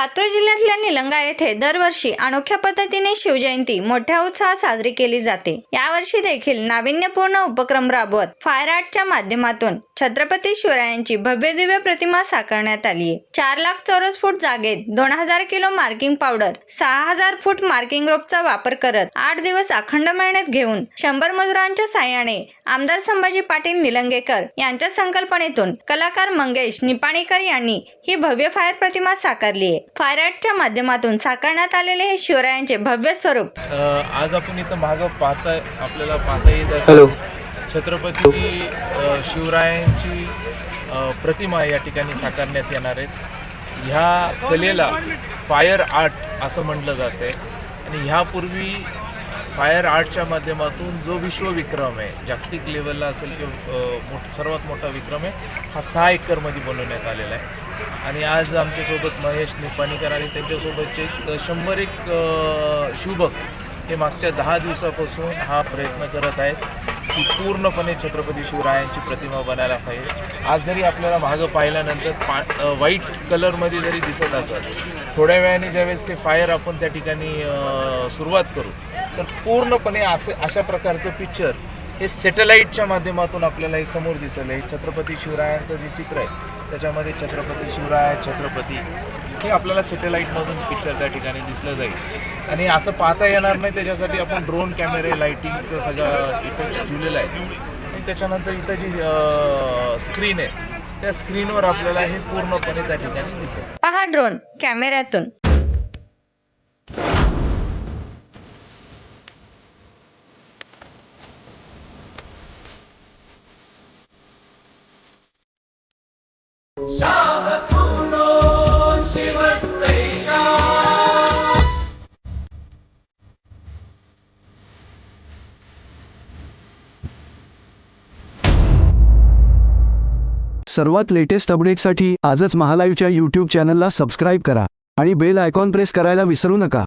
लातूर जिल्ह्यातल्या निलंगा येथे दरवर्षी अनोख्या पद्धतीने शिवजयंती मोठ्या उत्साहात साजरी केली जाते. यावर्षी देखील नाविन्यपूर्ण उपक्रम राबवत फायर आर्टच्या माध्यमातून छत्रपती शिवरायांची भव्य दिव्य प्रतिमा साकारण्यात आली आहे. चार लाख चौरस फूट जागेत दोन हजार किलो मार्किंग पावडर सहा हजार फूट मार्किंग रोपचा वापर करत आठ दिवस अखंड मेहनत घेऊन शंभर मजुरांच्या साह्याने आमदार संभाजी पाटील निलंगेकर यांच्या संकल्पनेतून कलाकार मंगेश निपाणीकर यांनी ही भव्य फायर प्रतिमा साकारली आहे. फायर आर्टच्या माध्यमातून साकारण्यात आलेले हे शिवरायांचे भव्य स्वरूप. आज आपण इथं मागं पाहता आपल्याला पाहता येत हॅलो. छत्रपती अ, शिवरायांची अ, प्रतिमा या ठिकाणी साकारण्यात येणार आहेत. ह्या कलेला फायर आर्ट असं म्हटलं जातं. आहे आणि ह्यापूर्वी फायर आर्टच्या माध्यमातून जो विश्वविक्रम आहे जागतिक लेवलला असेल किंवा अ, मोठ सर्वात मोठा विक्रम आहे हा सहा एकरमध्ये बनवण्यात आलेला आहे. आणि आज आमच्यासोबत महेश निपाणीकर आणि त्यांच्यासोबतचे शंभर एक शुभक शिवभक्त हे मागच्या दहा दिवसापासून हा प्रयत्न करत आहेत की पूर्णपणे छत्रपती शिवरायांची प्रतिमा बनायला पाहिजे. आज जरी आपल्याला मागं पाहिल्यानंतर पा व्हाईट कलरमध्ये जरी दिसत असत थोड्या वेळाने ज्यावेळेस ते फायर आपण त्या ठिकाणी सुरुवात करू तर पूर्णपणे असं अशा प्रकारचं पिक्चर हे सॅटेलाईटच्या माध्यमातून आपल्याला हे समोर दिसलं आहे. छत्रपती शिवरायांचं जे चित्र आहे त्याच्यामध्ये छत्रपती शिवराय छत्रपती हे आपल्याला सॅटेलाईटमधून पिक्चर त्या ठिकाणी दिसलं जाईल. आणि असं पाहता येणार नाही त्याच्यासाठी आपण ड्रोन कॅमेरे लाईटिंगचं सगळं इफेक्ट्स ठेवलेलं आहे. आणि त्याच्यानंतर इथं जी स्क्रीन आहे त्या स्क्रीनवर आपल्याला हे पूर्णपणे त्या ठिकाणी दिसेल. पहा ड्रोन कॅमेऱ्यातून सर्वात लेटेस्ट अपडेटसाठी आजच महालाईव्हच्या यूट्यूब चॅनलला सबस्क्राईब करा आणि बेल आयकॉन प्रेस करायला विसरू नका.